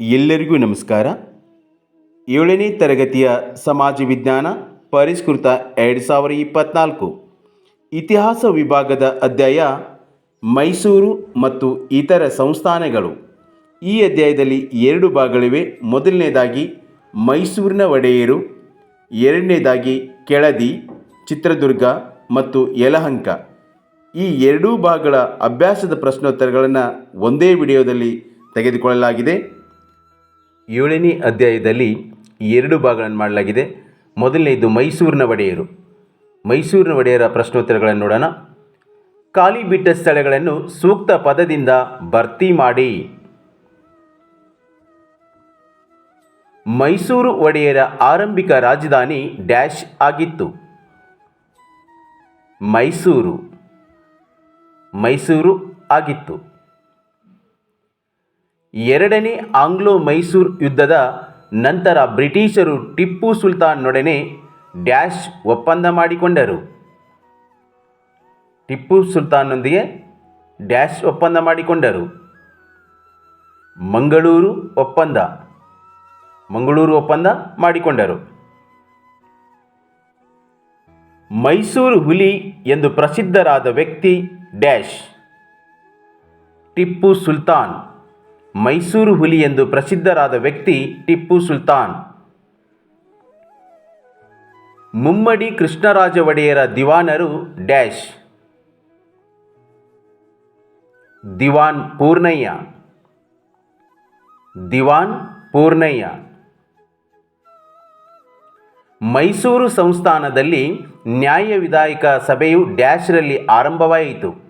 ಎಲ್ಲರಿಗೂ ನಮಸ್ಕಾರ. ಏಳನೇ ತರಗತಿಯ ಸಮಾಜ ವಿಜ್ಞಾನ ಪರಿಷ್ಕೃತ ಎರಡು ಸಾವಿರ ಇಪ್ಪತ್ತ್ನಾಲ್ಕು ಇತಿಹಾಸ ವಿಭಾಗದ ಅಧ್ಯಾಯ, ಮೈಸೂರು ಮತ್ತು ಇತರ ಸಂಸ್ಥಾನಗಳು. ಈ ಅಧ್ಯಾಯದಲ್ಲಿ ಎರಡು ಭಾಗಗಳಿವೆ. ಮೊದಲನೇದಾಗಿ, ಮೈಸೂರಿನ ಒಡೆಯರು. ಎರಡನೇದಾಗಿ, ಕೆಳದಿ, ಚಿತ್ರದುರ್ಗ ಮತ್ತು ಯಲಹಂಕ. ಈ ಎರಡೂ ಭಾಗಗಳ ಅಭ್ಯಾಸದ ಪ್ರಶ್ನೋತ್ತರಗಳನ್ನು ಒಂದೇ ವಿಡಿಯೋದಲ್ಲಿ ತೆಗೆದುಕೊಳ್ಳಲಾಗಿದೆ. ಏಳನೇ ಅಧ್ಯಾಯದಲ್ಲಿ ಎರಡು ಭಾಗಗಳನ್ನು ಮಾಡಲಾಗಿದೆ. ಮೊದಲನೆಯದು ಮೈಸೂರಿನ ಒಡೆಯರು. ಮೈಸೂರಿನ ಒಡೆಯರ ಪ್ರಶ್ನೋತ್ತರಗಳನ್ನು ನೋಡೋಣ. ಖಾಲಿ ಬಿಟ್ಟ ಸ್ಥಳಗಳನ್ನು ಸೂಕ್ತ ಪದದಿಂದ ಭರ್ತಿ ಮಾಡಿ. ಮೈಸೂರು ಒಡೆಯರ ಆರಂಭಿಕ ರಾಜಧಾನಿ ಡ್ಯಾಶ್ ಆಗಿತ್ತು. ಮೈಸೂರು. ಮೈಸೂರು ಆಗಿತ್ತು. ಎರಡನೇ ಆಂಗ್ಲೋ ಮೈಸೂರು ಯುದ್ಧದ ನಂತರ ಬ್ರಿಟಿಷರು ಟಿಪ್ಪು ಸುಲ್ತಾನ್ನೊಡನೆ ಡ್ಯಾಶ್ ಒಪ್ಪಂದ ಮಾಡಿಕೊಂಡರು. ಟಿಪ್ಪು ಸುಲ್ತಾನ್ನೊಂದಿಗೆ ಡ್ಯಾಶ್ ಒಪ್ಪಂದ ಮಾಡಿಕೊಂಡರು. ಮಂಗಳೂರು ಒಪ್ಪಂದ ಮಂಗಳೂರು ಒಪ್ಪಂದ ಮಾಡಿಕೊಂಡರು. ಮೈಸೂರು ಹುಲಿ ಎಂದು ಪ್ರಸಿದ್ಧರಾದ ವ್ಯಕ್ತಿ ಡ್ಯಾಶ್, ಟಿಪ್ಪು ಸುಲ್ತಾನ್. ಮೈಸೂರು ಹುಲಿ ಎಂದು ಪ್ರಸಿದ್ಧರಾದ ವ್ಯಕ್ತಿ ಟಿಪ್ಪು ಸುಲ್ತಾನ್. ಮುಮ್ಮಡಿ ಕೃಷ್ಣರಾಜ ಒಡೆಯರ ದಿವಾನರು ಡ್ಯಾಶ್. ದಿವಾನ್ ಪೂರ್ಣಯ್ಯ. ದಿವಾನ್ ಪೂರ್ಣಯ್ಯ. ಮೈಸೂರು ಸಂಸ್ಥಾನದಲ್ಲಿ ನ್ಯಾಯ ವಿಧಾಯಕ ಸಭೆಯು ಡ್ಯಾಶ್ರಲ್ಲಿ ಆರಂಭವಾಯಿತು.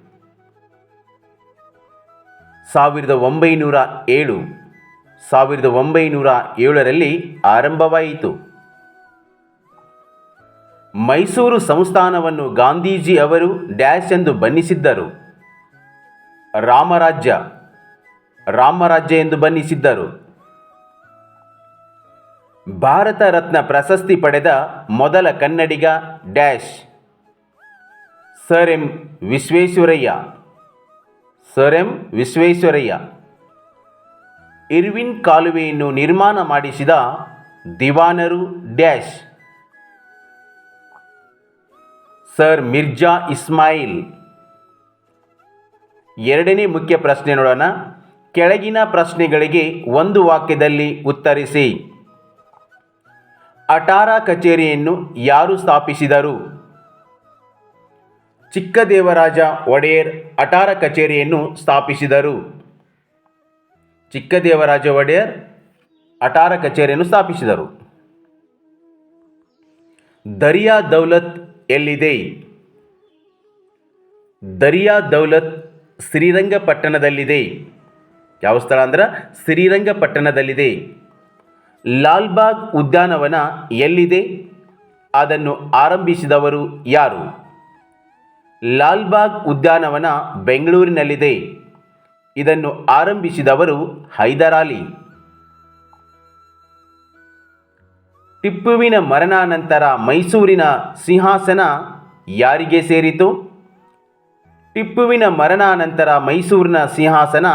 ಸಾವಿರದ ಒಂಬೈನೂರ ಏಳು. ಸಾವಿರದ ಒಂಬೈನೂರ ಏಳರಲ್ಲಿ ಆರಂಭವಾಯಿತು. ಮೈಸೂರು ಸಂಸ್ಥಾನವನ್ನು ಗಾಂಧೀಜಿ ಅವರು ಡ್ಯಾಶ್ ಎಂದು ಬಣ್ಣಿಸಿದ್ದರು. ರಾಮರಾಜ್ಯ ರಾಮರಾಜ್ಯ ಎಂದು ಬಣ್ಣಿಸಿದ್ದರು. ಭಾರತ ರತ್ನ ಪ್ರಶಸ್ತಿ ಪಡೆದ ಮೊದಲ ಕನ್ನಡಿಗ dash. Sir M Visvesvaraya. Sir M Visvesvaraya. Irwin ಕಾಲುವೆಯನ್ನು ನಿರ್ಮಾಣ ಮಾಡಿಸಿದ ದಿವಾನರು ಡ್ಯಾಶ್. ಸರ್ ಮಿರ್ಜಾ ಇಸ್ಮಾಯಿಲ್. ಎರಡನೇ ಮುಖ್ಯ ಪ್ರಶ್ನೆ ನೋಡೋಣ ಕೆಳಗಿನ ಪ್ರಶ್ನೆಗಳಿಗೆ ಒಂದು ವಾಕ್ಯದಲ್ಲಿ ಉತ್ತರಿಸಿ. ಅಟಾರ ಕಚೇರಿಯನ್ನು ಯಾರು ಸ್ಥಾಪಿಸಿದರು? ಚಿಕ್ಕದೇವರಾಜ ಒಡೆಯರ್ ಅಟಾರ ಕಚೇರಿಯನ್ನು ಸ್ಥಾಪಿಸಿದರು. ಚಿಕ್ಕದೇವರಾಜ ಒಡೆಯರ್ ಅಟಾರ ಕಚೇರಿಯನ್ನು ಸ್ಥಾಪಿಸಿದರು. ದರಿಯಾ ದೌಲತ್ ಎಲ್ಲಿದೆ? ದರಿಯಾ ದೌಲತ್ ಶ್ರೀರಂಗಪಟ್ಟಣದಲ್ಲಿದೆ. ಯಾವ ಸ್ಥಳ ಅಂದ್ರೆ? ಶ್ರೀರಂಗಪಟ್ಟಣದಲ್ಲಿದೆ. ಲಾಲ್ಬಾಗ್ ಉದ್ಯಾನವನ ಎಲ್ಲಿದೆ? ಅದನ್ನು ಆರಂಭಿಸಿದವರು ಯಾರು? ಲಾಲ್ಬಾಗ್ ಉದ್ಯಾನವನ ಬೆಂಗಳೂರಿನಲ್ಲಿದೆ. ಇದನ್ನು ಆರಂಭಿಸಿದವರು ಹೈದರಾಲಿ ಟಿಪ್ಪುವಿನ ಮರಣಾನಂತರ ಮೈಸೂರಿನ ಸಿಂಹಾಸನ ಯಾರಿಗೆ ಸೇರಿತು? ಟಿಪ್ಪುವಿನ ಮರಣಾನಂತರ ಮೈಸೂರಿನ ಸಿಂಹಾಸನ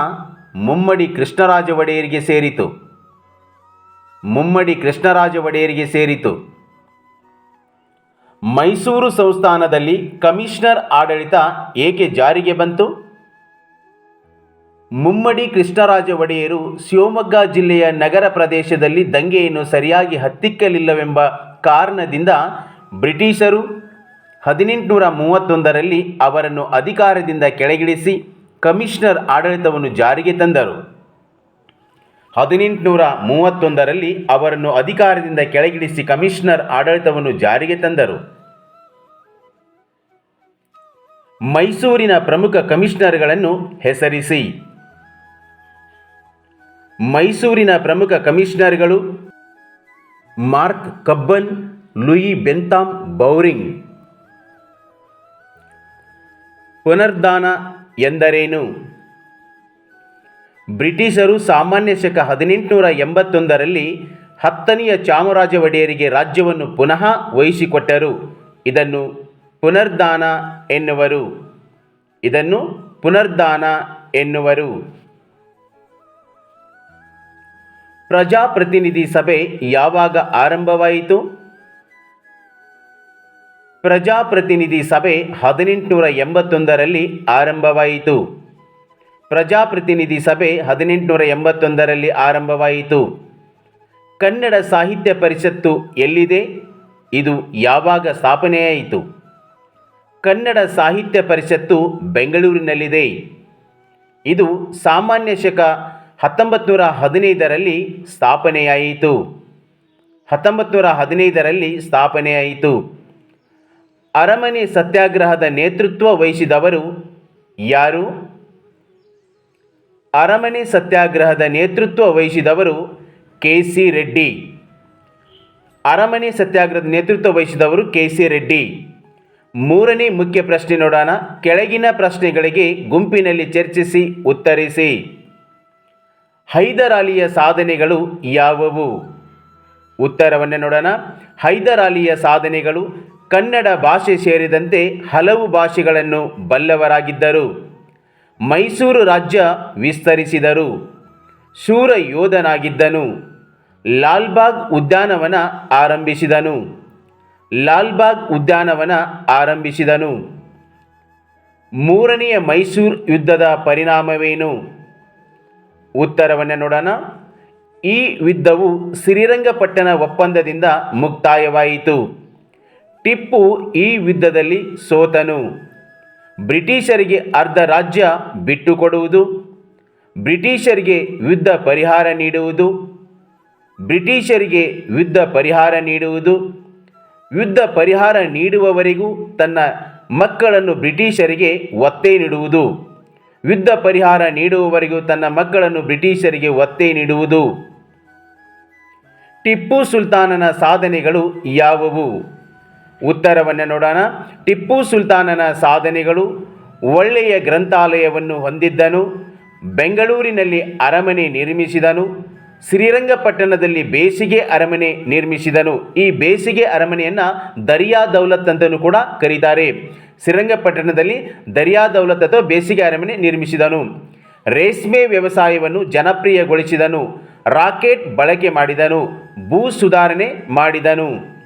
ಮುಮ್ಮಡಿ ಕೃಷ್ಣರಾಜ ಒಡೆಯರಿಗೆ ಸೇರಿತು. ಮುಮ್ಮಡಿ ಕೃಷ್ಣರಾಜ ಒಡೆಯರಿಗೆ ಸೇರಿತು. ಮೈಸೂರು ಸಂಸ್ಥಾನದಲ್ಲಿ ಕಮಿಷನರ್ ಆಡಳಿತ ಏಕೆ ಜಾರಿಗೆ ಬಂತು? ಮುಮ್ಮಡಿ ಕೃಷ್ಣರಾಜ ಒಡೆಯರು ಶಿವಮೊಗ್ಗ ಜಿಲ್ಲೆಯ ನಗರ ಪ್ರದೇಶದಲ್ಲಿ ದಂಗೆಯನ್ನು ಸರಿಯಾಗಿ ಹತ್ತಿಕ್ಕಲಿಲ್ಲವೆಂಬ ಕಾರಣದಿಂದ ಬ್ರಿಟಿಷರು ಹದಿನೆಂಟುನೂರ ಮೂವತ್ತೊಂದರಲ್ಲಿ ಅವರನ್ನು ಅಧಿಕಾರದಿಂದ ಕೆಳಗಿಳಿಸಿ ಕಮಿಷನರ್ ಆಡಳಿತವನ್ನು ಜಾರಿಗೆ ತಂದರು. ಹದಿನೆಂಟುನೂರ ಮೂವತ್ತೊಂದರಲ್ಲಿ ಅವರನ್ನು ಅಧಿಕಾರದಿಂದ ಕೆಳಗಿಳಿಸಿ ಕಮಿಷನರ್ ಆಡಳಿತವನ್ನು ಜಾರಿಗೆ ತಂದರು. ಮೈಸೂರಿನ ಪ್ರಮುಖ ಕಮಿಷನರ್ಗಳನ್ನು ಹೆಸರಿಸಿ. ಮೈಸೂರಿನ ಪ್ರಮುಖ ಕಮಿಷನರ್ಗಳು Mark Cubbon, Lewin Bentham Bowring. ಪುನರ್ದಾನ ಎಂದರೇನು? ಬ್ರಿಟಿಷರು ಸಾಮಾನ್ಯ ಶಕ ಹದಿನೆಂಟುನೂರ ಎಂಬತ್ತೊಂದರಲ್ಲಿ ಹತ್ತನೆಯ ಚಾಮರಾಜ ಒಡೆಯರಿಗೆ ರಾಜ್ಯವನ್ನು ಪುನಃ ವಹಿಸಿಕೊಟ್ಟರು. ಇದನ್ನು ಪುನರ್ದಾನ ಎನ್ನುವರು. ಇದನ್ನು ಪುನರ್ದಾನ ಎನ್ನುವರು. ಪ್ರಜಾಪ್ರತಿನಿಧಿ ಸಭೆ ಯಾವಾಗ ಆರಂಭವಾಯಿತು? ಪ್ರಜಾಪ್ರತಿನಿಧಿ ಸಭೆ ಹದಿನೆಂಟುನೂರ ಎಂಬತ್ತೊಂದರಲ್ಲಿ ಆರಂಭವಾಯಿತು. ಪ್ರಜಾಪ್ರತಿನಿಧಿ ಸಭೆ ಹದಿನೆಂಟುನೂರ ಎಂಬತ್ತೊಂದರಲ್ಲಿ ಆರಂಭವಾಯಿತು. ಕನ್ನಡ ಸಾಹಿತ್ಯ ಪರಿಷತ್ತು ಎಲ್ಲಿದೆ? ಇದು ಯಾವಾಗ ಸ್ಥಾಪನೆಯಾಯಿತು? ಕನ್ನಡ ಸಾಹಿತ್ಯ ಪರಿಷತ್ತು ಬೆಂಗಳೂರಿನಲ್ಲಿದೆ. ಇದು ಸಾಮಾನ್ಯ ಶಕ ಹತ್ತೊಂಬತ್ತು ನೂರ ಹದಿನೈದರಲ್ಲಿ ಸ್ಥಾಪನೆಯಾಯಿತು. ಹತ್ತೊಂಬತ್ತು ನೂರ ಹದಿನೈದರಲ್ಲಿ ಸ್ಥಾಪನೆಯಾಯಿತು. ಅರಮನೆ ಸತ್ಯಾಗ್ರಹದ ನೇತೃತ್ವ ವಹಿಸಿದವರು ಯಾರು? ಅರಮನೆ ಸತ್ಯಾಗ್ರಹದ ನೇತೃತ್ವ ವಹಿಸಿದವರು ಕೆ ಸಿ ರೆಡ್ಡಿ. ಅರಮನೆ ಸತ್ಯಾಗ್ರಹದ ನೇತೃತ್ವ ವಹಿಸಿದವರು ಕೆ ಸಿ ರೆಡ್ಡಿ. ಮೂರನೇ ಮುಖ್ಯ ಪ್ರಶ್ನೆ ನೋಡೋಣ. ಕೆಳಗಿನ ಪ್ರಶ್ನೆಗಳಿಗೆ ಗುಂಪಿನಲ್ಲಿ ಚರ್ಚಿಸಿ, ಉತ್ತರಿಸಿ. ಹೈದರಾಲಿಯ ಸಾಧನೆಗಳು ಯಾವುವು? ಉತ್ತರವನ್ನು ನೋಡೋಣ. ಹೈದರಾಲಿಯ ಸಾಧನೆಗಳು ಕನ್ನಡ ಭಾಷೆ ಸೇರಿದಂತೆ ಹಲವು ಭಾಷೆಗಳನ್ನು ಬಲ್ಲವರಾಗಿದ್ದರು. ಮೈಸೂರು ರಾಜ್ಯ ವಿಸ್ತರಿಸಿದರು. ಶೂರ ಯೋಧನಾಗಿದ್ದನು. ಲಾಲ್ಬಾಗ್ ಉದ್ಯಾನವನ ಆರಂಭಿಸಿದನು. ಲಾಲ್ಬಾಗ್ ಉದ್ಯಾನವನ ಆರಂಭಿಸಿದನು. ಮೂರನೆಯ ಮೈಸೂರು ಯುದ್ಧದ ಪರಿಣಾಮವೇನು? ಉತ್ತರವನ್ನು ನೋಡೋಣ. ಈ ಯುದ್ಧವು ಶ್ರೀರಂಗಪಟ್ಟಣ ಒಪ್ಪಂದದಿಂದ ಮುಕ್ತಾಯವಾಯಿತು. ಟಿಪ್ಪು ಈ ಯುದ್ಧದಲ್ಲಿ ಸೋತನು. ಬ್ರಿಟಿಷರಿಗೆ ಅರ್ಧ ರಾಜ್ಯ ಬಿಟ್ಟುಕೊಡುವುದು, ಬ್ರಿಟಿಷರಿಗೆ ಯುದ್ಧ ಪರಿಹಾರ ನೀಡುವುದು, ಬ್ರಿಟಿಷರಿಗೆ ಯುದ್ಧ ಪರಿಹಾರ ನೀಡುವುದು, ಯುದ್ಧ ಪರಿಹಾರ ನೀಡುವವರೆಗೂ ತನ್ನ ಮಕ್ಕಳನ್ನು ಬ್ರಿಟಿಷರಿಗೆ ಒತ್ತೆ ನೀಡುವುದು, ಯುದ್ಧ ಪರಿಹಾರ ನೀಡುವವರೆಗೂ ತನ್ನ ಮಕ್ಕಳನ್ನು ಬ್ರಿಟಿಷರಿಗೆ ಒತ್ತೆ ನೀಡುವುದು. ಟಿಪ್ಪು ಸುಲ್ತಾನನ ಸಾಧನೆಗಳು ಯಾವುವು? ಉತ್ತರವನ್ನು ನೋಡೋಣ. ಟಿಪ್ಪು ಸುಲ್ತಾನನ ಸಾಧನೆಗಳು, ಒಳ್ಳೆಯ ಗ್ರಂಥಾಲಯವನ್ನು ಹೊಂದಿದ್ದನು, ಬೆಂಗಳೂರಿನಲ್ಲಿ ಅರಮನೆ ನಿರ್ಮಿಸಿದನು, ಶ್ರೀರಂಗಪಟ್ಟಣದಲ್ಲಿ ಬೇಸಿಗೆ ಅರಮನೆ ನಿರ್ಮಿಸಿದನು. ಈ ಬೇಸಿಗೆ ಅರಮನೆಯನ್ನು ದರಿಯಾ ದೌಲತ್ ಅಂತಲೂ ಕೂಡ ಕರೀತಾರೆ. ಶ್ರೀರಂಗಪಟ್ಟಣದಲ್ಲಿ ದರಿಯಾ ದೌಲತ್ ಅಥವಾ ಬೇಸಿಗೆ ಅರಮನೆ ನಿರ್ಮಿಸಿದನು. ರೇಷ್ಮೆ ವ್ಯವಸಾಯವನ್ನು ಜನಪ್ರಿಯಗೊಳಿಸಿದನು. ರಾಕೆಟ್ ಬಳಕೆ ಮಾಡಿದನು. ಭೂ ಸುಧಾರಣೆ ಮಾಡಿದನು.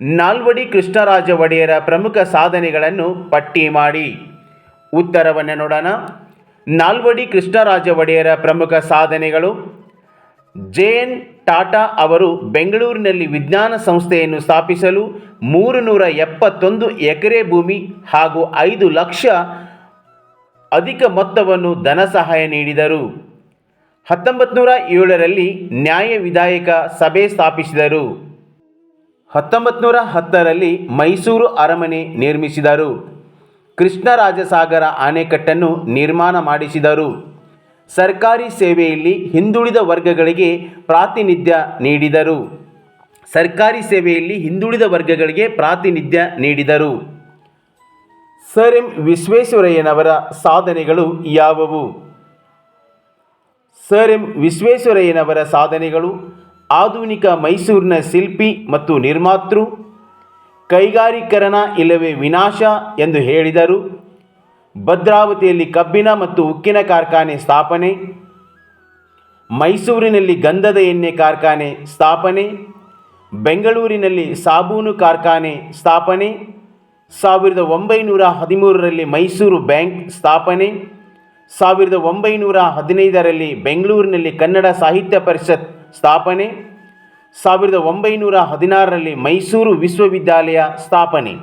ನಾಲ್ವಡಿ ಕೃಷ್ಣರಾಜ ಒಡೆಯರ ಪ್ರಮುಖ ಸಾಧನೆಗಳನ್ನು ಪಟ್ಟಿ ಮಾಡಿ. ಉತ್ತರವನ್ನು ನೋಡೋಣ. ನಾಲ್ವಡಿ ಕೃಷ್ಣರಾಜ ಒಡೆಯರ ಪ್ರಮುಖ ಸಾಧನೆಗಳು. ಜೆ ಎನ್ ಟಾಟಾ ಅವರು ಬೆಂಗಳೂರಿನಲ್ಲಿ ವಿಜ್ಞಾನ ಸಂಸ್ಥೆಯನ್ನು ಸ್ಥಾಪಿಸಲು ಮೂರು ನೂರ ಎಪ್ಪತ್ತೊಂದು ಎಕರೆ ಭೂಮಿ ಹಾಗೂ ಐದು ಲಕ್ಷ ಅಧಿಕ ಮೊತ್ತವನ್ನು ಧನ ಸಹಾಯ ನೀಡಿದರು. ಹತ್ತೊಂಬತ್ತು ನೂರ ಏಳರಲ್ಲಿ ನ್ಯಾಯ ವಿಧಾಯಕ ಸಭೆ ಸ್ಥಾಪಿಸಿದರು. ಹತ್ತೊಂಬತ್ತು ನೂರ ಹತ್ತರಲ್ಲಿ ಮೈಸೂರು ಅರಮನೆ ನಿರ್ಮಿಸಿದರು. ಕೃಷ್ಣರಾಜಸಾಗರ ಅಣೆಕಟ್ಟನ್ನು ನಿರ್ಮಾಣ ಮಾಡಿಸಿದರು. ಸರ್ಕಾರಿ ಸೇವೆಯಲ್ಲಿ ಹಿಂದುಳಿದ ವರ್ಗಗಳಿಗೆ ಪ್ರಾತಿನಿಧ್ಯ ನೀಡಿದರು. ಸರ್ಕಾರಿ ಸೇವೆಯಲ್ಲಿ ಹಿಂದುಳಿದ ವರ್ಗಗಳಿಗೆ ಪ್ರಾತಿನಿಧ್ಯ ನೀಡಿದರು. ಸರ್ ಎಂ ವಿಶ್ವೇಶ್ವರಯ್ಯನವರ ಸಾಧನೆಗಳು ಯಾವುವು? ಸರ್ ಎಂ ವಿಶ್ವೇಶ್ವರಯ್ಯನವರ ಸಾಧನೆಗಳು ಆಧುನಿಕ ಮೈಸೂರಿನ ಶಿಲ್ಪಿ ಮತ್ತು ನಿರ್ಮಾತೃ ಕೈಗಾರಿಕರಣ ಇಲ್ಲವೇ ವಿನಾಶ ಎಂದು ಹೇಳಿದರು. ಭದ್ರಾವತಿಯಲ್ಲಿ ಕಬ್ಬಿನ ಮತ್ತು ಉಕ್ಕಿನ ಕಾರ್ಖಾನೆ ಸ್ಥಾಪನೆ. ಮೈಸೂರಿನಲ್ಲಿ ಗಂಧದ ಎಣ್ಣೆ ಕಾರ್ಖಾನೆ ಸ್ಥಾಪನೆ. ಬೆಂಗಳೂರಿನಲ್ಲಿ ಸಾಬೂನು ಕಾರ್ಖಾನೆ ಸ್ಥಾಪನೆ. ಸಾವಿರದ ಒಂಬೈನೂರ ಹದಿಮೂರರಲ್ಲಿ ಮೈಸೂರು ಬ್ಯಾಂಕ್ ಸ್ಥಾಪನೆ. ಸಾವಿರದ ಒಂಬೈನೂರ ಹದಿನೈದರಲ್ಲಿ ಬೆಂಗಳೂರಿನಲ್ಲಿ ಕನ್ನಡ ಸಾಹಿತ್ಯ ಪರಿಷತ್ ಸ್ಥಾಪನೆ. ಸಾವಿರದ ಒಂಬೈನೂರ ಹದಿನಾರರಲ್ಲಿ ಮೈಸೂರು ವಿಶ್ವವಿದ್ಯಾಲಯ ಸ್ಥಾಪನೆ.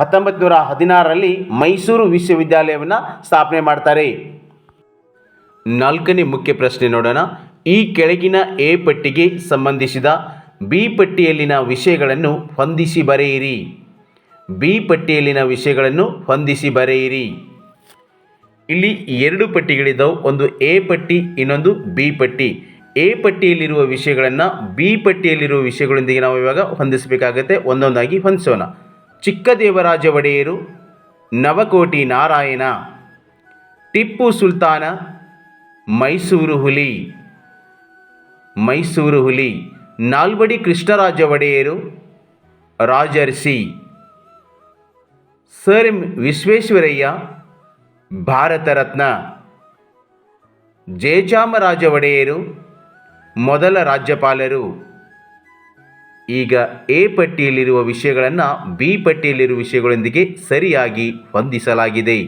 ಹತ್ತೊಂಬತ್ತು ನೂರ ಹದಿನಾರರಲ್ಲಿ ಮೈಸೂರು ವಿಶ್ವವಿದ್ಯಾಲಯವನ್ನು ಸ್ಥಾಪನೆ ಮಾಡ್ತಾರೆ. ನಾಲ್ಕನೇ ಮುಖ್ಯ ಪ್ರಶ್ನೆ ನೋಡೋಣ. ಈ ಕೆಳಗಿನ ಎ ಪಟ್ಟಿಗೆ ಸಂಬಂಧಿಸಿದ ಬಿ ಪಟ್ಟಿಯಲ್ಲಿನ ವಿಷಯಗಳನ್ನು ಹೊಂದಿಸಿ ಬರೆಯಿರಿ. ಬಿ ಪಟ್ಟಿಯಲ್ಲಿನ ವಿಷಯಗಳನ್ನು ಹೊಂದಿಸಿ ಬರೆಯಿರಿ. ಇಲ್ಲಿ ಎರಡು ಪಟ್ಟಿಗಳಿದ್ದವು ಒಂದು ಎ ಪಟ್ಟಿ, ಇನ್ನೊಂದು ಬಿ ಪಟ್ಟಿ. ಎ ಪಟ್ಟಿಯಲ್ಲಿರುವ ವಿಷಯಗಳನ್ನು ಬಿ ಪಟ್ಟಿಯಲ್ಲಿರುವ ವಿಷಯಗಳೊಂದಿಗೆ ನಾವು ಇವಾಗ ಹೊಂದಿಸಬೇಕಾಗತ್ತೆ. ಒಂದೊಂದಾಗಿ ಹೊಂದಿಸೋಣ. ಚಿಕ್ಕದೇವರಾಜ ಒಡೆಯರು, ನವಕೋಟಿ ನಾರಾಯಣ, ಟಿಪ್ಪು ಸುಲ್ತಾನ, ಮೈಸೂರು ಹುಲಿ ಮೈಸೂರು ಹುಲಿ, ನಾಲ್ವಡಿ ಕೃಷ್ಣರಾಜ ಒಡೆಯರು ರಾಜರ್ಷಿ ಸರ್ ವಿಶ್ವೇಶ್ವರಯ್ಯ ಭಾರತ ರತ್ನ ಜಯಚಾಮರಾಜ ಒಡೆಯರು ಮೊದಲ ರಾಜ್ಯಪಾಲರು ಈಗ ಎ ಪಟ್ಟಿಯಲ್ಲಿರುವ ವಿಷಯಗಳನ್ನು ಬಿ ಪಟ್ಟಿಯಲ್ಲಿರುವ ವಿಷಯಗಳೊಂದಿಗೆ ಸರಿಯಾಗಿ ಹೊಂದಿಸಲಾಗಿದೆ.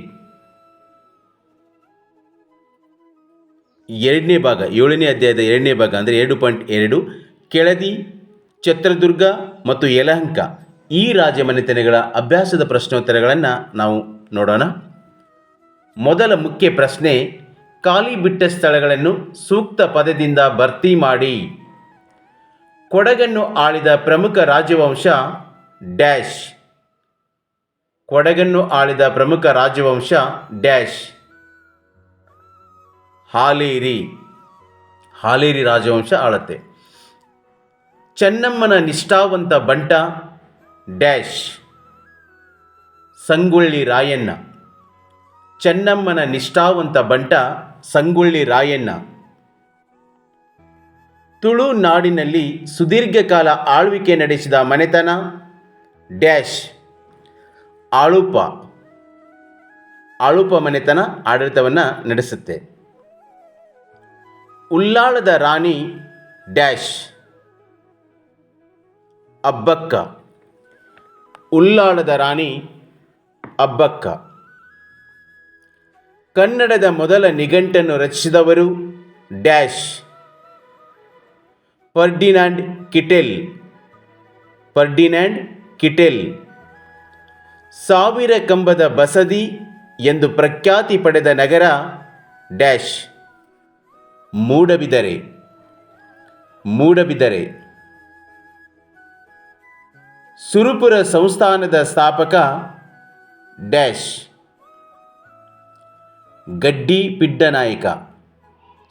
ಎರಡನೇ ಭಾಗ, ಏಳನೇ ಅಧ್ಯಾಯದ ಎರಡನೇ ಭಾಗ ಅಂದರೆ ಎರಡು ಪಾಯಿಂಟ್ ಎರಡು, ಕೆಳದಿ, ಚಿತ್ರದುರ್ಗ ಮತ್ತು ಯಲಹಂಕ ಈ ರಾಜಮನೆತನಗಳ ಅಭ್ಯಾಸದ ಪ್ರಶ್ನೋತ್ತರಗಳನ್ನು ನಾವು ನೋಡೋಣ. ಮೊದಲ ಮುಖ್ಯ ಪ್ರಶ್ನೆ ಖಾಲಿ ಬಿಟ್ಟ ಸ್ಥಳಗಳನ್ನು ಸೂಕ್ತ ಪದದಿಂದ ಭರ್ತಿ ಮಾಡಿ. ಕೊಡಗನ್ನು ಆಳಿದ ಪ್ರಮುಖ ರಾಜವಂಶ ಡ್ಯಾಶ್. ಕೊಡಗನ್ನು ಆಳಿದ ಪ್ರಮುಖ ರಾಜವಂಶ ಡ್ಯಾಶ್. ಹಾಲೇರಿ. ಹಾಲೇರಿ ರಾಜವಂಶ ಆಳತೆ ಚೆನ್ನಮ್ಮನ ನಿಷ್ಠಾವಂತ ಬಂಟ ಡ್ಯಾಶ್. ಸಂಗೊಳ್ಳಿ ರಾಯಣ್ಣ. ಚೆನ್ನಮ್ಮನ ನಿಷ್ಠಾವಂತ ಬಂಟ ಸಂಗೊಳ್ಳಿ ರಾಯಣ್ಣ. ತುಳು ನಾಡಿನಲ್ಲಿ ಸುದೀರ್ಘಕಾಲ ಆಳ್ವಿಕೆ ನಡೆಸಿದ ಮನೆತನ, ಡ್ಯಾಶ್ ಆಳುಪ ಆಳುಪ ಮನೆತನ ಆಡಳಿತವನ್ನು ನಡೆಸುತ್ತೆ. ಉಲ್ಲಾಳದ ರಾಣಿ, ಡ್ಯಾಶ್. ಅಬ್ಬಕ್ಕ. ಉಲ್ಲಾಳದ ರಾಣಿ, ಅಬ್ಬಕ್ಕ. ಕನ್ನಡದ ಮೊದಲ ನಿಘಂಟನ್ನು ರಚಿಸಿದವರು dash. Ferdinand Kittel. Ferdinand Kittel. ಸಾವಿರ ಕಂಬದ ಬಸದಿ ಎಂದು ಪ್ರಖ್ಯಾತಿ ಪಡೆದ ನಗರ ಡ್ಯಾಶ್. ಮೂಡಬಿದರೆ. ಮೂಡಬಿದರೆ. ಸುರುಪುರ ಸಂಸ್ಥಾನದ ಸ್ಥಾಪಕ ಡ್ಯಾಶ್. ಗಡ್ಡಿ ಪಿಡ್ಡನಾಯಕ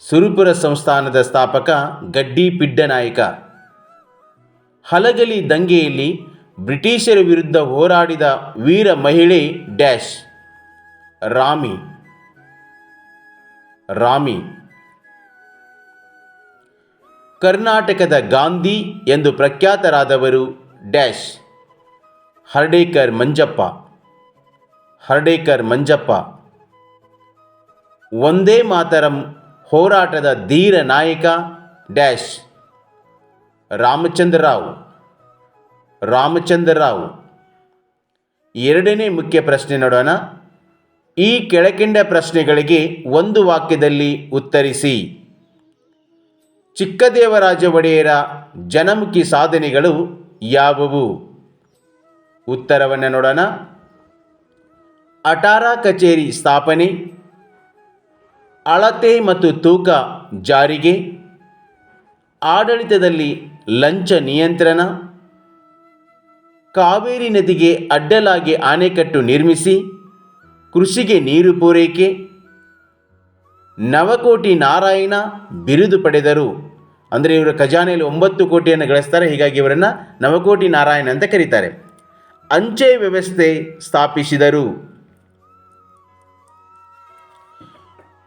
ಸುರುಪುರ ಸಂಸ್ಥಾನದ ಸ್ಥಾಪಕ ಗಡ್ಡಿ ಪಿಡ್ಡನಾಯಕ ಹಲಗಲಿ ದಂಗೆಯಲ್ಲಿ ಬ್ರಿಟಿಷರ ವಿರುದ್ಧ ಹೋರಾಡಿದ ವೀರ ಮಹಿಳೆ ಡ್ಯಾಶ್. ರಾಮಿ. ರಾಮಿ. ಕರ್ನಾಟಕದ ಗಾಂಧಿ ಎಂದು ಪ್ರಖ್ಯಾತರಾದವರು ಡ್ಯಾಶ್. ಹರ್ಡೇಕರ್ ಮಂಜಪ್ಪ. ಹರ್ಡೇಕರ್ ಮಂಜಪ್ಪ. ಒಂದೇ ಮಾತರಂ ಹೋರಾಟದ ಧೀರ ನಾಯಕ ಡ್ಯಾಶ್ ರಾಮಚಂದ್ರರಾವ್ ರಾಮಚಂದ್ರರಾವ್ ಎರಡನೇ ಮುಖ್ಯ ಪ್ರಶ್ನೆ ನೋಡೋಣ. ಈ ಕೆಳಕಂಡ ಪ್ರಶ್ನೆಗಳಿಗೆ ಒಂದು ವಾಕ್ಯದಲ್ಲಿ ಉತ್ತರಿಸಿ. ಚಿಕ್ಕದೇವರಾಜ ಒಡೆಯರ ಜನಮುಖಿ ಸಾಧನೆಗಳು ಯಾವುವು? ಉತ್ತರವನ್ನು ನೋಡೋಣ. ಅಟಾರ ಕಚೇರಿ ಸ್ಥಾಪನೆ ಅಳತೆ ಮತ್ತು ತೂಕ ಜಾರಿಗೆ, ಆಡಳಿತದಲ್ಲಿ ಲಂಚ ನಿಯಂತ್ರಣ, ಕಾವೇರಿ ನದಿಗೆ ಅಡ್ಡಲಾಗಿ ಆಣೆಕಟ್ಟು ನಿರ್ಮಿಸಿ, ಕೃಷಿಗೆ ನೀರು ಪೂರೈಕೆ, ನವಕೋಟಿ ನಾರಾಯಣ ಬಿರುದು ಪಡೆದರು. ಅಂದರೆ ಇವರ ಖಜಾನೆಯಲ್ಲಿ ಒಂಬತ್ತು ಕೋಟಿಯನ್ನು ಗಳಿಸ್ತಾರೆ, ಹೀಗಾಗಿ ಇವರನ್ನು ನವಕೋಟಿ ನಾರಾಯಣ ಅಂತ ಕರೀತಾರೆ. ಅಂಚೆ ವ್ಯವಸ್ಥೆ ಸ್ಥಾಪಿಸಿದರು.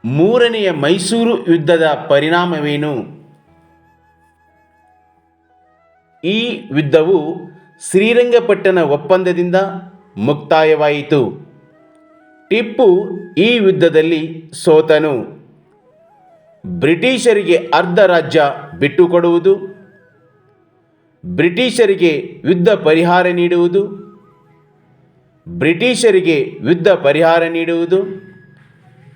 ಮೂರನೆಯ ಮೈಸೂರು ಯುದ್ಧದ ಪರಿಣಾಮವೇನು? ಈ ಯುದ್ಧವು ಶ್ರೀರಂಗಪಟ್ಟಣ ಒಪ್ಪಂದದಿಂದ ಮುಕ್ತಾಯವಾಯಿತು. ಟಿಪ್ಪು ಈ ಯುದ್ಧದಲ್ಲಿ ಸೋತನು. ಬ್ರಿಟಿಷರಿಗೆ ಅರ್ಧ ರಾಜ್ಯ ಬಿಟ್ಟುಕೊಡುವುದು. ಬ್ರಿಟಿಷರಿಗೆ ಯುದ್ಧ ಪರಿಹಾರ ನೀಡುವುದು. ಬ್ರಿಟಿಷರಿಗೆ ಯುದ್ಧ ಪರಿಹಾರ ನೀಡುವುದು.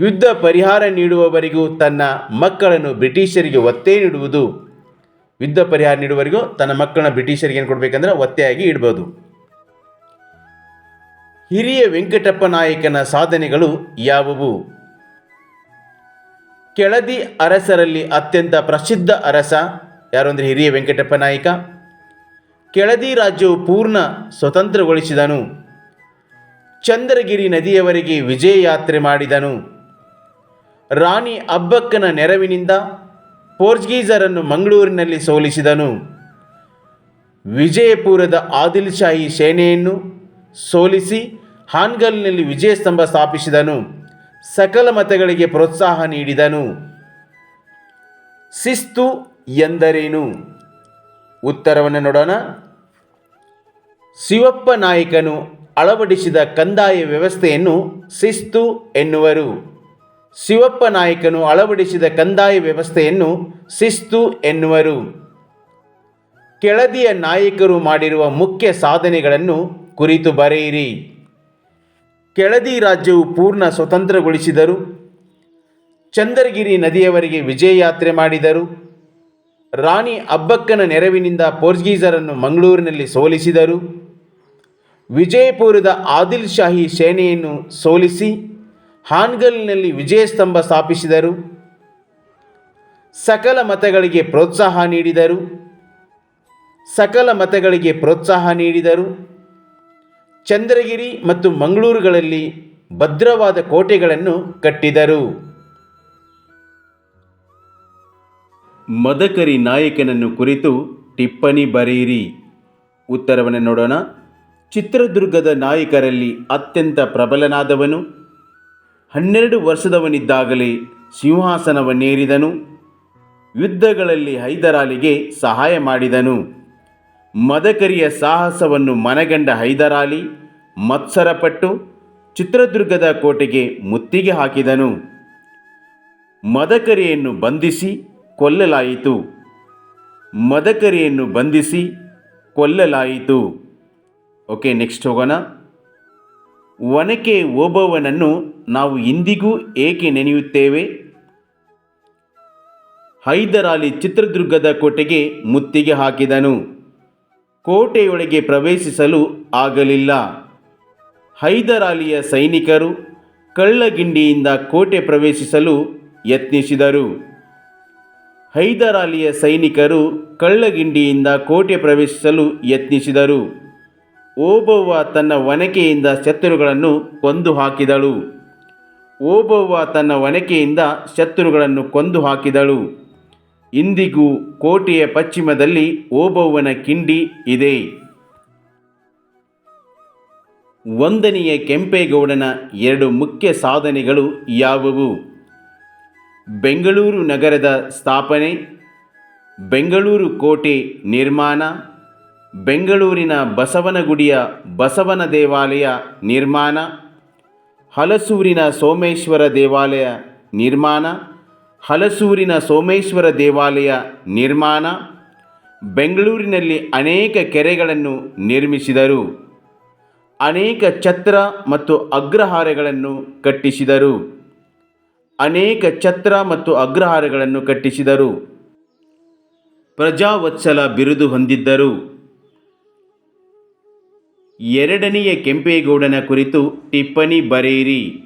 ಯುದ್ಧ ಪರಿಹಾರ ನೀಡುವವರಿಗೂ ತನ್ನ ಮಕ್ಕಳನ್ನು ಬ್ರಿಟಿಷರಿಗೆ ಒತ್ತೆ ನೀಡುವುದು. ಯುದ್ಧ ಪರಿಹಾರ ನೀಡುವವರಿಗೂ ತನ್ನ ಮಕ್ಕಳನ್ನ ಬ್ರಿಟಿಷರಿಗೆ ಏನು ಕೊಡಬೇಕಂದ್ರೆ ಒತ್ತೆಯಾಗಿ ಇಡ್ಬೋದು. ಹಿರಿಯ ವೆಂಕಟಪ್ಪ ನಾಯಕನ ಸಾಧನೆಗಳು ಯಾವುವು? ಕೆಳದಿ ಅರಸರಲ್ಲಿ ಅತ್ಯಂತ ಪ್ರಸಿದ್ಧ ಅರಸ ಯಾರು ಅಂದರೆ ಹಿರಿಯ ವೆಂಕಟಪ್ಪ ನಾಯಕ? ಕೆಳದಿ ರಾಜ್ಯವು ಪೂರ್ಣ ಸ್ವತಂತ್ರಗೊಳಿಸಿದನು. ಚಂದ್ರಗಿರಿ ನದಿಯವರೆಗೆ ವಿಜಯ ಯಾತ್ರೆ ಮಾಡಿದನು. ರಾಣಿ ಅಬ್ಬಕ್ಕನ ನೆರವಿನಿಂದ ಪೋರ್ಚುಗೀಸರನ್ನು ಮಂಗಳೂರಿನಲ್ಲಿ ಸೋಲಿಸಿದನು. ವಿಜಯಪುರದ ಆದಿಲ್ ಶಾಹಿ ಸೇನೆಯನ್ನು ಸೋಲಿಸಿ ಹಾನ್ಗಲ್ನಲ್ಲಿ ವಿಜಯ ಸ್ತಂಭ ಸ್ಥಾಪಿಸಿದನು. ಸಕಲ ಮತಗಳಿಗೆ ಪ್ರೋತ್ಸಾಹ ನೀಡಿದನು. ಶಿಸ್ತು ಎಂದರೇನು? ಉತ್ತರವನ್ನು ನೋಡೋಣ. ಶಿವಪ್ಪ ನಾಯಕನು ಅಳವಡಿಸಿದ ಕಂದಾಯ ವ್ಯವಸ್ಥೆಯನ್ನು ಶಿಸ್ತು ಎನ್ನುವರು. ಶಿವಪ್ಪ ನಾಯಕನು ಅಳವಡಿಸಿದ ಕಂದಾಯ ವ್ಯವಸ್ಥೆಯನ್ನು ಶಿಸ್ತು ಎನ್ನುವರು. ಕೆಳದಿಯ ನಾಯಕರು ಮಾಡಿರುವ ಮುಖ್ಯ ಸಾಧನೆಗಳನ್ನು ಕುರಿತು ಬರೆಯಿರಿ. ಕೆಳದಿ ರಾಜ್ಯವು ಪೂರ್ಣ ಸ್ವತಂತ್ರಗೊಳಿಸಿದರು. ಚಂದ್ರಗಿರಿ ನದಿಯವರೆಗೆ ವಿಜಯ ಯಾತ್ರೆ ಮಾಡಿದರು. ರಾಣಿ ಅಬ್ಬಕ್ಕನ ನೆರವಿನಿಂದ ಪೋರ್ಚುಗೀಸರನ್ನು ಮಂಗಳೂರಿನಲ್ಲಿ ಸೋಲಿಸಿದರು. ವಿಜಯಪುರದ ಆದಿಲ್ ಶಾಹಿ ಸೇನೆಯನ್ನು ಸೋಲಿಸಿ ಹಾನ್ಗಲ್ನಲ್ಲಿ ವಿಜಯಸ್ತಂಭ ಸ್ಥಾಪಿಸಿದರು. ಸಕಲ ಮತಗಳಿಗೆ ಪ್ರೋತ್ಸಾಹ ನೀಡಿದರು. ಸಕಲ ಮತಗಳಿಗೆ ಪ್ರೋತ್ಸಾಹ ನೀಡಿದರು. ಚಂದ್ರಗಿರಿ ಮತ್ತು ಮಂಗಳೂರುಗಳಲ್ಲಿ ಭದ್ರವಾದ ಕೋಟೆಗಳನ್ನು ಕಟ್ಟಿದರು. ಮದಕರಿ ನಾಯಕನನ್ನು ಕುರಿತು ಟಿಪ್ಪಣಿ ಬರೆಯಿರಿ. ಉತ್ತರವನ್ನು ನೋಡೋಣ. ಚಿತ್ರದುರ್ಗದ ನಾಯಕರಲ್ಲಿ ಅತ್ಯಂತ ಪ್ರಬಲನಾದವನು. ಹನ್ನೆರಡು ವರ್ಷದವನಿದ್ದಾಗಲೇ ಸಿಂಹಾಸನವನ್ನೇರಿದನು ಯುದ್ಧಗಳಲ್ಲಿ ಹೈದರಾಲಿಗೆ ಸಹಾಯ ಮಾಡಿದನು. ಮದಕರಿಯ ಸಾಹಸವನ್ನು ಮನಗಂಡ ಹೈದರಾಲಿ ಮತ್ಸರಪಟ್ಟು ಚಿತ್ರದುರ್ಗದ ಕೋಟೆಗೆ ಮುತ್ತಿಗೆ ಹಾಕಿದನು. ಮದಕರಿಯನ್ನು ಬಂಧಿಸಿ ಕೊಲ್ಲಲಾಯಿತು. ಮದಕರಿಯನ್ನು ಬಂಧಿಸಿ ಕೊಲ್ಲಲಾಯಿತು. ಓಕೆ, ನೆಕ್ಸ್ಟ್ ಹೋಗೋಣ. ಒನಕೆ ಓಬವ್ವನನ್ನು ನಾವು ಇಂದಿಗೂ ಏಕೆ ನೆನೆಯುತ್ತೇವೆ? ಹೈದರಾಲಿ ಚಿತ್ರದುರ್ಗದ ಕೋಟೆಗೆ ಮುತ್ತಿಗೆ ಹಾಕಿದನು. ಕೋಟೆಯೊಳಗೆ ಪ್ರವೇಶಿಸಲು ಆಗಲಿಲ್ಲ. ಹೈದರಾಲಿಯ ಸೈನಿಕರು ಕಳ್ಳಗಿಂಡಿಯಿಂದ ಕೋಟೆ ಪ್ರವೇಶಿಸಲು ಯತ್ನಿಸಿದರು. ಹೈದರಾಲಿಯ ಸೈನಿಕರು ಕಳ್ಳಗಿಂಡಿಯಿಂದ ಕೋಟೆ ಪ್ರವೇಶಿಸಲು ಯತ್ನಿಸಿದರು. ಓಬವ್ವ ತನ್ನ ಒನಕೆಯಿಂದ ಶತ್ರುಗಳನ್ನು ಕೊಂದು ಹಾಕಿದಳು ಓಬವ್ವ ತನ್ನ ಒನಕೆಯಿಂದ ಶತ್ರುಗಳನ್ನು ಕೊಂದು ಹಾಕಿದಳು ಇಂದಿಗೂ ಕೋಟೆಯ ಪಶ್ಚಿಮದಲ್ಲಿ ಓಬವ್ವನ ಕಿಂಡಿ ಇದೆ. ಒಂದನೆಯ ಕೆಂಪೇಗೌಡನ ಎರಡು ಮುಖ್ಯ ಸಾಧನೆಗಳು ಯಾವುವು? ಬೆಂಗಳೂರು ನಗರದ ಸ್ಥಾಪನೆ, ಬೆಂಗಳೂರು ಕೋಟೆ ನಿರ್ಮಾಣ ಬೆಂಗಳೂರಿನ ಬಸವನಗುಡಿಯ ಬಸವನ ದೇವಾಲಯ ನಿರ್ಮಾಣ, ಹಲಸೂರಿನ ಸೋಮೇಶ್ವರ ದೇವಾಲಯ ನಿರ್ಮಾಣ, ಹಲಸೂರಿನ ಸೋಮೇಶ್ವರ ದೇವಾಲಯ ನಿರ್ಮಾಣ, ಬೆಂಗಳೂರಿನಲ್ಲಿ ಅನೇಕ ಕೆರೆಗಳನ್ನು ನಿರ್ಮಿಸಿದರು. ಅನೇಕ ಛತ್ರ ಮತ್ತು ಅಗ್ರಹಾರಗಳನ್ನು ಕಟ್ಟಿಸಿದರು. ಅನೇಕ ಛತ್ರ ಮತ್ತು ಅಗ್ರಹಾರಗಳನ್ನು ಕಟ್ಟಿಸಿದರು. ಪ್ರಜಾವತ್ಸಲ ಬಿರುದು ಹೊಂದಿದ್ದರು. ಎರಡನೆಯ ಕೆಂಪೇಗೌಡನ ಕುರಿತು ಟಿಪ್ಪಣಿ ಬರೆಯಿರಿ.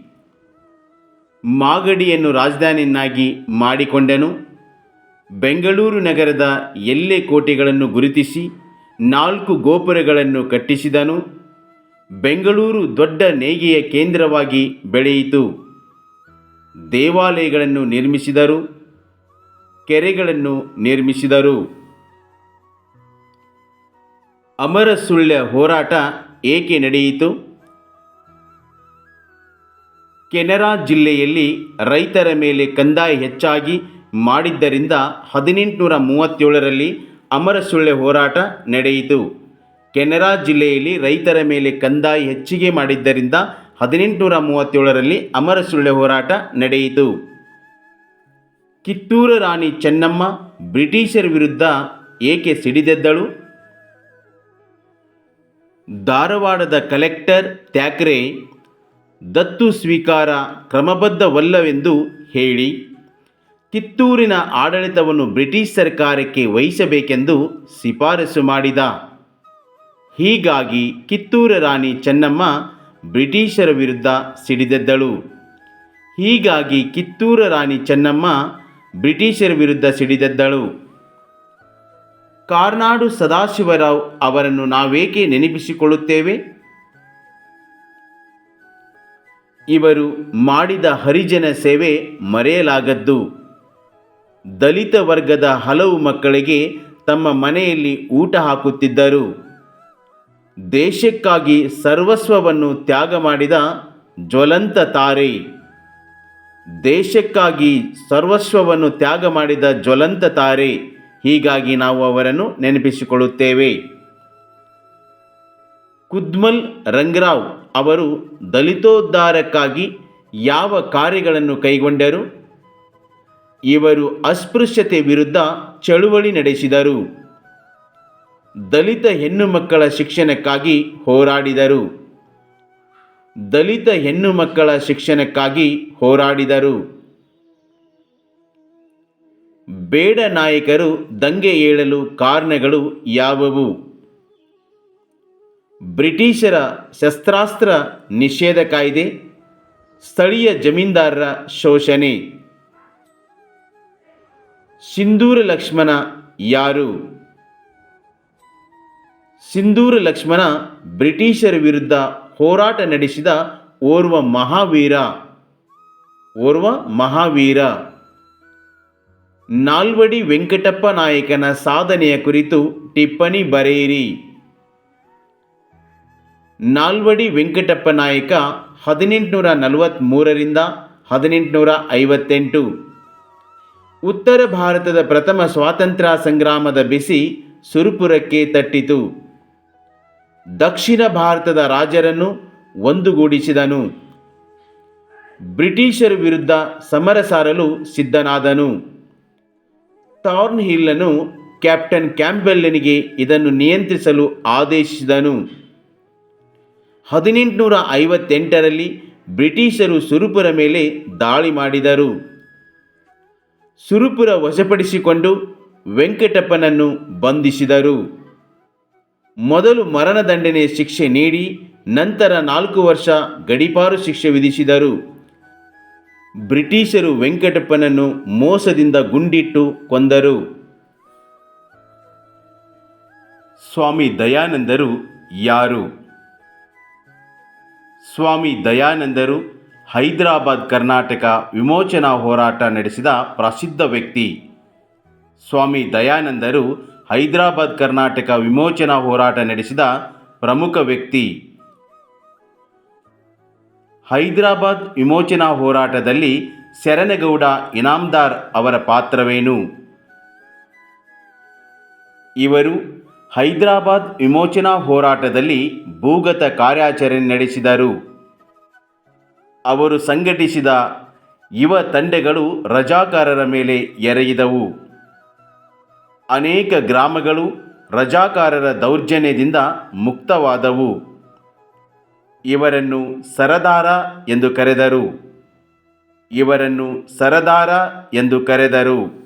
ಮಾಗಡಿಯನ್ನು ರಾಜಧಾನಿಯನ್ನಾಗಿ ಮಾಡಿಕೊಂಡನು. ಬೆಂಗಳೂರು ನಗರದ ಎಲ್ಲೆ ಕೋಟೆಗಳನ್ನು ಗುರುತಿಸಿ ನಾಲ್ಕು ಗೋಪುರಗಳನ್ನು ಕಟ್ಟಿಸಿದನು. ಬೆಂಗಳೂರು ದೊಡ್ಡ ನೇಯ್ಗೆಯ ಕೇಂದ್ರವಾಗಿ ಬೆಳೆಯಿತು. ದೇವಾಲಯಗಳನ್ನು ನಿರ್ಮಿಸಿದರು. ಕೆರೆಗಳನ್ನು ನಿರ್ಮಿಸಿದರು. ಅಮರ ಸುಳ್ಯ ಹೋರಾಟ ಏಕೆ ನಡೆಯಿತು? ಕೆನರಾ ಜಿಲ್ಲೆಯಲ್ಲಿ ರೈತರ ಮೇಲೆ ಕಂದಾಯ ಹೆಚ್ಚಾಗಿ ಮಾಡಿದ್ದರಿಂದ ಹದಿನೆಂಟುನೂರ ಮೂವತ್ತೇಳರಲ್ಲಿ ಅಮರ ಸುಳ್ಯ ಹೋರಾಟ ನಡೆಯಿತು. ಕೆನರಾ ಜಿಲ್ಲೆಯಲ್ಲಿ ರೈತರ ಮೇಲೆ ಕಂದಾಯ ಹೆಚ್ಚಿಗೆ ಮಾಡಿದ್ದರಿಂದ ಹದಿನೆಂಟುನೂರ ಮೂವತ್ತೇಳರಲ್ಲಿ ಅಮರ ಸುಳ್ಯ ಹೋರಾಟ ನಡೆಯಿತು. ಕಿತ್ತೂರು ರಾಣಿ ಚೆನ್ನಮ್ಮ ಬ್ರಿಟಿಷರ ವಿರುದ್ಧ ಏಕೆ ಸಿಡಿದೆದ್ದಳು? ಧಾರವಾಡದ ಕಲೆಕ್ಟರ್ ಥ್ಯಾಕ್ರೆ ದತ್ತು ಸ್ವೀಕಾರ ಕ್ರಮಬದ್ಧವಲ್ಲವೆಂದು ಹೇಳಿ, ಕಿತ್ತೂರಿನ ಆಡಳಿತವನ್ನು ಬ್ರಿಟಿಷ್ ಸರ್ಕಾರಕ್ಕೆ ವಹಿಸಬೇಕೆಂದು ಶಿಫಾರಸು ಮಾಡಿದ. ಹೀಗಾಗಿ ಕಿತ್ತೂರ ರಾಣಿ ಚೆನ್ನಮ್ಮ ಬ್ರಿಟಿಷರ ವಿರುದ್ಧ ಸಿಡಿದೆದ್ದಳು. ಹೀಗಾಗಿ ಕಿತ್ತೂರು ರಾಣಿ ಚೆನ್ನಮ್ಮ ಬ್ರಿಟಿಷರ ವಿರುದ್ಧ ಸಿಡಿದೆದ್ದಳು. ಕಾರ್ನಾಡು ಸದಾಶಿವರಾವ್ ಅವರನ್ನು ನಾವೇಕೆ ನೆನಪಿಸಿಕೊಳ್ಳುತ್ತೇವೆ? ಇವರು ಮಾಡಿದ ಹರಿಜನ ಸೇವೆ ಮರೆಯಲಾಗದ್ದು. ದಲಿತ ವರ್ಗದ ಹಲವು ಮಕ್ಕಳಿಗೆ ತಮ್ಮ ಮನೆಯಲ್ಲಿ ಊಟ ಹಾಕುತ್ತಿದ್ದರು. ದೇಶಕ್ಕಾಗಿ ಸರ್ವಸ್ವವನ್ನು ತ್ಯಾಗ ಮಾಡಿದ ಜ್ವಲಂತ ತಾರೆ. ದೇಶಕ್ಕಾಗಿ ಸರ್ವಸ್ವವನ್ನು ತ್ಯಾಗ ಮಾಡಿದ ಜ್ವಲಂತ ತಾರೆ. ಹೀಗಾಗಿ ನಾವು ಅವರನ್ನು ನೆನಪಿಸಿಕೊಳ್ಳುತ್ತೇವೆ. ಕುದ್ಮಲ್ ರಂಗರಾವ್ ಅವರು ದಲಿತೋದ್ಧಾರಕ್ಕಾಗಿ ಯಾವ ಕಾರ್ಯಗಳನ್ನು ಕೈಗೊಂಡರು? ಇವರು ಅಸ್ಪೃಶ್ಯತೆ ವಿರುದ್ಧ ಚಳುವಳಿ ನಡೆಸಿದರು. ದಲಿತ ಹೆಣ್ಣು ಮಕ್ಕಳ ಶಿಕ್ಷಣಕ್ಕಾಗಿ ಹೋರಾಡಿದರು. ದಲಿತ ಹೆಣ್ಣು ಮಕ್ಕಳ ಶಿಕ್ಷಣಕ್ಕಾಗಿ ಹೋರಾಡಿದರು. ಬೇಡ ನಾಯಕರು ದಂಗೆ ಏಳಲು ಕಾರಣಗಳು ಯಾವುವು? ಬ್ರಿಟಿಷರ ಶಸ್ತ್ರಾಸ್ತ್ರ ನಿಷೇಧ ಕಾಯ್ದೆ, ಸ್ಥಳೀಯ ಜಮೀನ್ದಾರರ ಶೋಷಣೆ. ಸಿಂಧೂರ ಲಕ್ಷ್ಮಣ ಯಾರು? ಸಿಂಧೂರ ಲಕ್ಷ್ಮಣ ಬ್ರಿಟಿಷರ ವಿರುದ್ಧ ಹೋರಾಟ ನಡೆಸಿದ ಓರ್ವ ಮಹಾವೀರ. ಓರ್ವ ಮಹಾವೀರ. ನಾಲ್ವಡಿ ವೆಂಕಟಪ್ಪ ನಾಯಕನ ಸಾಧನೆಯ ಕುರಿತು ಟಿಪ್ಪಣಿ ಬರೆಯಿರಿ. ನಾಲ್ವಡಿ ವೆಂಕಟಪ್ಪ ನಾಯಕ ಹದಿನೆಂಟುನೂರ ನಲವತ್ತ್ಮೂರರಿಂದ ಹದಿನೆಂಟುನೂರ ಐವತ್ತೆಂಟು. ಉತ್ತರ ಭಾರತದ ಪ್ರಥಮ ಸ್ವಾತಂತ್ರ್ಯ ಸಂಗ್ರಾಮದ ಬಿಸಿ ಸುರುಪುರಕ್ಕೆ ತಟ್ಟಿತು. ದಕ್ಷಿಣ ಭಾರತದ ರಾಜರನ್ನು ಒಂದುಗೂಡಿಸಿದನು. ಬ್ರಿಟಿಷರ ವಿರುದ್ಧ ಸಮರ ಸಾರಲು ಸಿದ್ಧನಾದನು. ಟಾರ್ನ್ ಹಿಲ್ಲನು ಕ್ಯಾಪ್ಟನ್ ಕ್ಯಾಂಪೆಲ್ಲನಿಗೆ ಇದನ್ನು ನಿಯಂತ್ರಿಸಲು ಆದೇಶಿಸಿದನು. ಹದಿನೆಂಟುನೂರ ಐವತ್ತೆಂಟರಲ್ಲಿ ಬ್ರಿಟಿಷರು ಸುರುಪುರ ಮೇಲೆ ದಾಳಿ ಮಾಡಿದರು. ಸುರುಪುರ ವಶಪಡಿಸಿಕೊಂಡು ವೆಂಕಟಪ್ಪನನ್ನು ಬಂಧಿಸಿದರು. ಮೊದಲು ಮರಣದಂಡನೆ ಶಿಕ್ಷೆ ನೀಡಿ ನಂತರ ನಾಲ್ಕು ವರ್ಷ ಗಡಿಪಾರು ಶಿಕ್ಷೆ ವಿಧಿಸಿದರು. ಬ್ರಿಟಿಷರು ವೆಂಕಟಪ್ಪನನ್ನು ಮೋಸದಿಂದ ಗುಂಡಿಟ್ಟು ಕೊಂದರು. ಸ್ವಾಮಿ ದಯಾನಂದರು ಯಾರು? ಸ್ವಾಮಿ ದಯಾನಂದರು ಹೈದರಾಬಾದ್ ಕರ್ನಾಟಕ ವಿಮೋಚನಾ ಹೋರಾಟ ನಡೆಸಿದ ಪ್ರಸಿದ್ಧ ವ್ಯಕ್ತಿ. ಸ್ವಾಮಿ ದಯಾನಂದರು ಹೈದರಾಬಾದ್ ಕರ್ನಾಟಕ ವಿಮೋಚನಾ ಹೋರಾಟ ನಡೆಸಿದ ಪ್ರಮುಖ ವ್ಯಕ್ತಿ. ಹೈದರಾಬಾದ್ ವಿಮೋಚನಾ ಹೋರಾಟದಲ್ಲಿ ಶರಣಗೌಡ ಇನಾಮ್ದಾರ್ ಅವರ ಪಾತ್ರವೇನು? ಇವರು ಹೈದರಾಬಾದ್ ವಿಮೋಚನಾ ಹೋರಾಟದಲ್ಲಿ ಭೂಗತ ಕಾರ್ಯಾಚರಣೆ ನಡೆಸಿದರು. ಅವರು ಸಂಘಟಿಸಿದ ಯುವ ತಂಡಗಳು ರಜಾಕಾರರ ಮೇಲೆ ಎರೆಯಿದವು ಅನೇಕ ಗ್ರಾಮಗಳು ರಜಾಕಾರರ ದೌರ್ಜನ್ಯದಿಂದ ಮುಕ್ತವಾದವು. ಇವರನ್ನು ಸರದಾರ ಎಂದು ಕರೆದರು. ಇವರನ್ನು ಸರದಾರ ಎಂದು ಕರೆದರು.